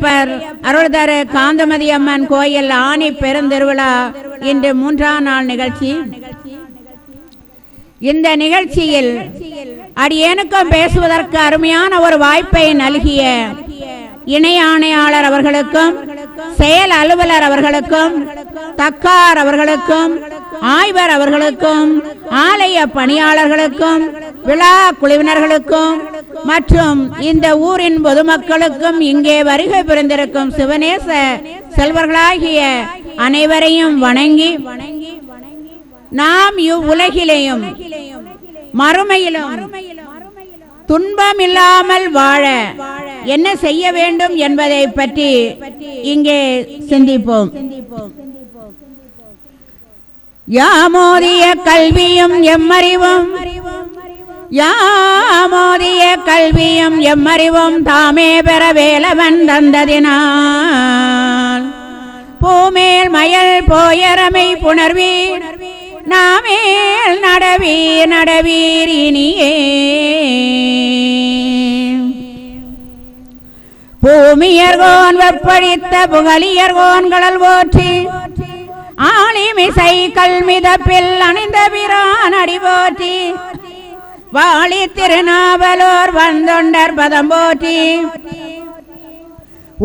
நெல்லியப்பர் அருள்தரு காந்தமதி அம்மன் கோயில் ஆணி பெருந்திருவிழா இன்று மூன்றாம் நாள் நிகழ்ச்சி. இந்த நிகழ்ச்சியில் அடியேனுக்கும் பேசுவதற்கு அருமையான ஒரு வாய்ப்பை நல்கிய இணை ஆணையாளர் அவர்களுக்கும் செயல் அலுவலர் அவர்களுக்கும் தக்கார் அவர்களுக்கும் ஆய்வர் அவர்களுக்கும் ஆலய பணியாளர்களுக்கும் விழா குழுவினர்களுக்கும் மற்றும் இந்த ஊரின் பொதுமக்களுக்கும் இங்கே வருகை பிறந்திருக்கும் சிவநேச செல்வர்களாகிய அனைவரையும் வணங்கி நாம் இவ்வுலகிலேயும் மறுமையிலும் துன்பம் இல்லாமல் வாழ என்ன செய்ய வேண்டும் என்பதை பற்றி இங்கே சிந்திப்போம். யாமோதிய கல்வியும் எம்மறிவும் யாமோதிய கல்வியும் எம்மறிவும் தாமே பெற வேலவன் தந்ததினால். பூமேல் மயல் போயரமை புணர்வீர் நாமேல் நடவீர் நடவீர் இனியே. பூமியர்கோன் வெப்பழித்த புகழியர்கோன்களல் போற்றி ஆளிமிசை கல்மிதப்பில் அணிந்த பிரான் அடிபோற்றி வாழி திருநாவலூர் வந்தொண்டர் பதம் போற்றி.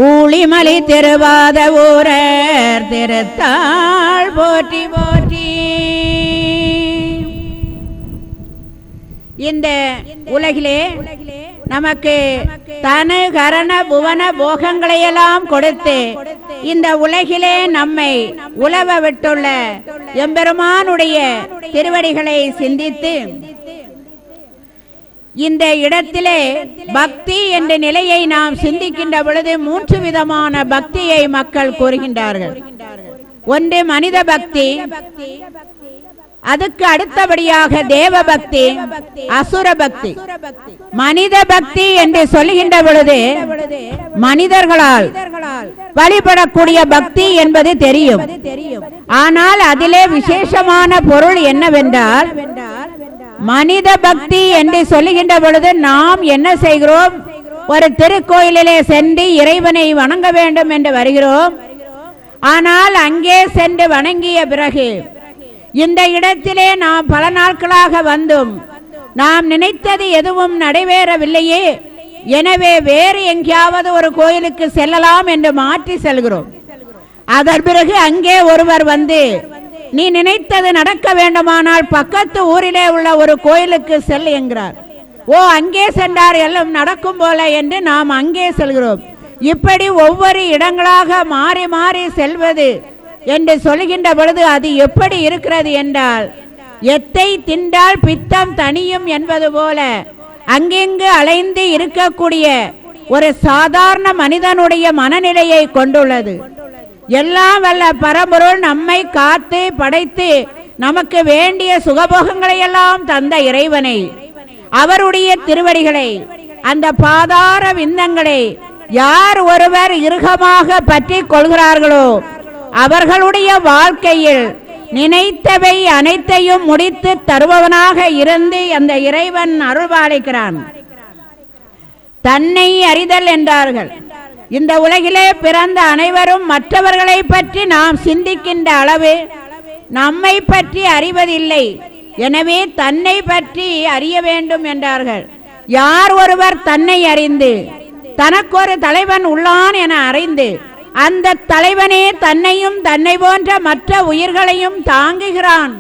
ஊழிமலி திருவாத ஊரர் திருத்தாள் போற்றி போற்றி. இந்த உலகிலே நமக்கு தனு கரண புவன போகங்களையெல்லாம் கொடுத்து இந்த உலகிலே நம்மை உலவ விட்டுள்ள எம்பெருமானுடைய திருவடிகளை சிந்தித்து இந்த இடத்திலே பக்தி என்ற நிலையை நாம் சிந்திக்கின்ற பொழுது மூன்று விதமான பக்தியை மக்கள் கூறுகின்றார்கள். ஒன்று மனித பக்தி அதுக்கு அடுத்தபடியாக தேவ பக்தி அசுர பக்தி. மனித பக்தி என்று சொல்லுகின்ற பொழுது மனிதர்களால் வழிபடக்கூடிய பக்தி என்பது தெரியும். ஆனால் அதிலே விசேஷமான பொருள் என்னவென்றால் மனித பக்தி என்று சொல்லுகின்ற பொழுது நாம் என்ன செய்கிறோம்? ஒரு திருக்கோயிலிலே சென்று இறைவனை வணங்க வேண்டும் என்று வருகிறோம். ஆனால் அங்கே சென்று வணங்கிய பிறகு இந்த இடத்திலே நாம் பல நாட்களாக வந்தும் நாம் நினைத்தது எதுவும் நடைபெறவில்லையே எனவே வேறு எங்கேயாவது ஒரு கோயிலுக்கு செல்லலாம் என்று மாற்றி செல்கிறோம். அதன் பிறகு அங்கே ஒருவர் வந்து நீ நினைத்தது நடக்க வேண்டுமானால் பக்கத்து ஊரிலே உள்ள ஒரு கோயிலுக்கு செல் என்கிறார். ஓ அங்கே சென்றார் எல்லாம் நடக்கும் போல என்று நாம் அங்கே செல்கிறோம். இப்படி ஒவ்வொரு இடங்களாக மாறி மாறி செல்வது என்று சொல்கின்ற பொழுது அது எப்படி இருக்கிறது என்றால் எத்தை திண்டால் பித்தம் தனியும் என்பது போல அங்கெங்கு அலைந்து இருக்கக்கூடிய ஒரு சாதாரண மனிதனுடைய மனநிலையை கொண்டுள்ளது. எல்லாம் வல்ல பரம்பொருள் நம்மை காத்து படைத்து நமக்கு வேண்டிய சுகபோகங்களை எல்லாம் தந்த இறைவனை. அவருடைய திருவடிகளை அந்த பாதார விந்தங்களை யார் ஒருவர் இறுகமாக பற்றி கொள்கிறார்களோ அவர்களுடைய வாழ்க்கையில் நினைத்தவை அனைத்தையும் முடித்து தருபவனாக இருந்து அந்த இறைவன் அருள்பாலிக்கிறான் தன்னை அறிதல் என்றார்கள். இந்த உலகிலே பிறந்த அனைவரும் மற்றவர்களை பற்றி நாம் சிந்திக்கின்ற அளவு நம்மை பற்றி அறிவதில்லை. எனவே தன்னை பற்றி அறிய வேண்டும் என்றார்கள். யார் ஒருவர் தன்னை அறிந்து தனக்கொரு தலைவன் உள்ளான் என அறிந்து அந்த தலைவனே தன்னையும் தன்னை போன்ற மற்ற உயிர்களையும் தாங்குகிறான்.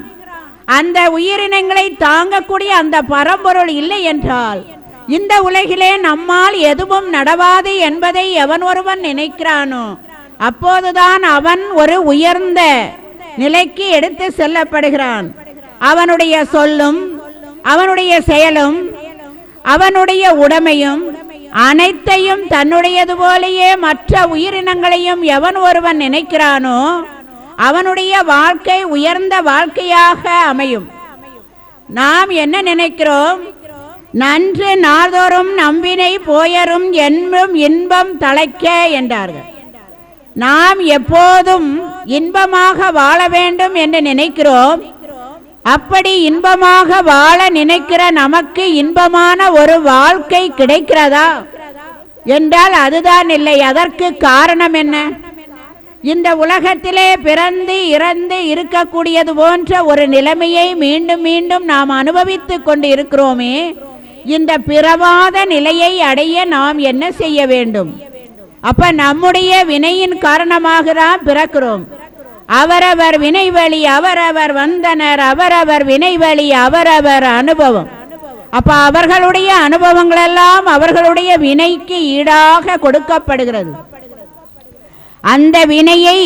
அந்த உயிரினங்களை தாங்கக்கூடிய அந்த பரம்பொருள் இல்லை என்றால் இந்த உலகிலே நம்மால் எதுவும் நடவாது என்பதை எவன் ஒருவன் நினைக்கிறானோ அப்போதுதான் அவன் ஒரு உயர்ந்த நிலைக்கு எடுத்து செல்லப்படுகிறான். அவனுடைய சொல்லும் அவனுடைய செயலும் அவனுடைய உடமையும் அனைத்தையும் தன்னுடையது போலேயே மற்ற உயிரினங்களையும் எவன் ஒருவன் நினைக்கிறானோ அவனுடைய வாழ்க்கை உயர்ந்த வாழ்க்கையாக அமையும். நாம் என்ன நினைக்கிறோம்? நன்று நாள்தோறும் நம்பினை போயரும் என்பும் இன்பம் தலைக்க என்றார்கள். நாம் எப்போதும் இன்பமாக வாழ வேண்டும் என்று நினைக்கிறோம். அப்படி இன்பமாக வாழ நினைக்கிற நமக்கு இன்பமான ஒரு வாழ்க்கை கிடைக்கிறதா? என்றால் அதுதான் இல்லை. அதற்கு காரணம் என்ன? இந்த உலகத்திலே பிறந்து இறந்து இருக்கக்கூடியது போன்ற ஒரு நிலைமையை மீண்டும் மீண்டும் நாம் அனுபவித்துக் கொண்டு இருக்கிறோமே இந்த பிறவாத நிலையை அடைய நாம் என்ன செய்ய வேண்டும்? அப்ப நம்முடைய வினையின் காரணமாக தான் பிறக்கிறோம். அவரவர் வினைவழி அவரவர் வந்தனர் அவரவர் வினைவழி அவரவர் அனுபவம். அப்ப அவர்களுடைய அனுபவங்கள் எல்லாம் அவர்களுடைய வினைக்கு ஈடாக கொடுக்கப்படுகிறது. அந்த வினையை